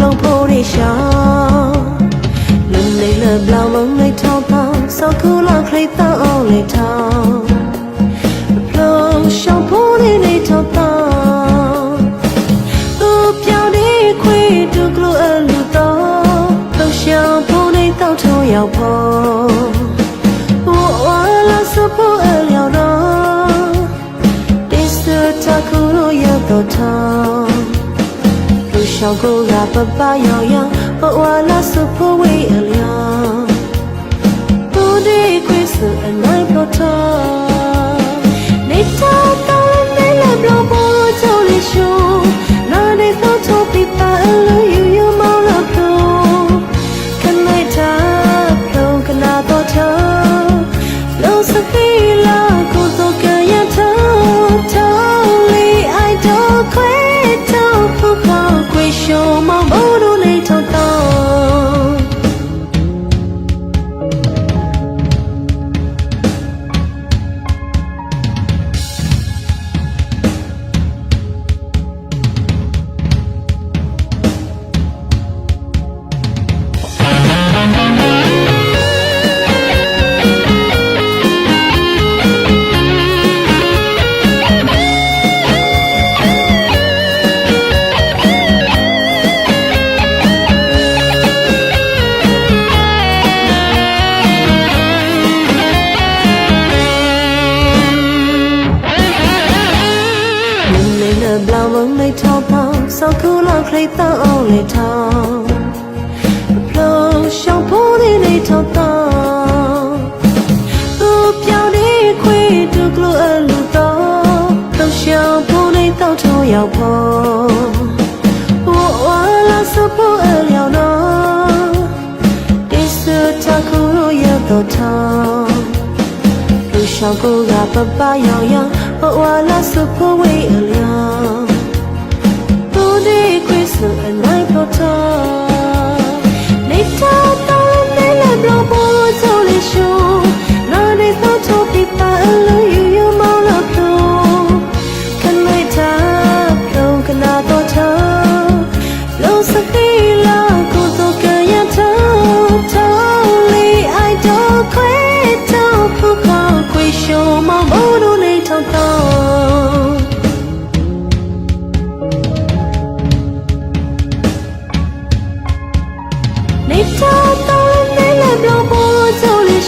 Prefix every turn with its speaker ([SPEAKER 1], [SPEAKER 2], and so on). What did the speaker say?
[SPEAKER 1] လုံးဖို့ရရှာလုံလေးလဘလောင်လုံးလေးထောင်းထောင်းစောက်ကူလောက်ကလေးတော့အောင်လေးထောင်းပပလုံးရှောင်းဖို့လေးထောင်းထောင်းသူပြောင်းနေခွေတူကလိုအလူတော့လှရှောင်းဖို့နေတော့ထုံးရောက်ဖို့ လှရှောင်းကိုကပပရောက်ရောက်ဝဝလာစဖို့ဝေးအလျော်သူဒီခွေစ နဲ့ဘလောင်မုံလေးထောက်ပေါင်းစောက်ကူလောက်ခလေးတောင်းအောင်လေးထောင်းဖလို့ရှောင်းဖို့လေးလေးထောက်တောင်းသူပြောင်းနေခွေတူကလိုအလူတော့လှရှောင်းဖို့လေးတောင်းထုံးရောက်ဖို့ဝဝလာစဖို့အလျော်တော့ဒီစတကူလို့ရတော့ထောင်းလူရှောင်းကိုကပပရောင်ရောင်ဘဝလာစဖို့ဝေးအလျော် သူဒီခွေးစအနိုင်ပေါ်တော့နေတာတော့နေလဘလောပေါ်ချောလေးရှုံးနာနေတော့ချပြပါအလူယူယူမောင်းလို့ဖလို့ခနေထားဖလို့ကနာတော့ချလို့စပီလာကိုတော့ကရထားထားလီ I don't quit တော့ဖူကောကွေရှုံးမမို့လို့နေတော့ တော့နေတာတော့နေလဘလောပေါ်ချောလေး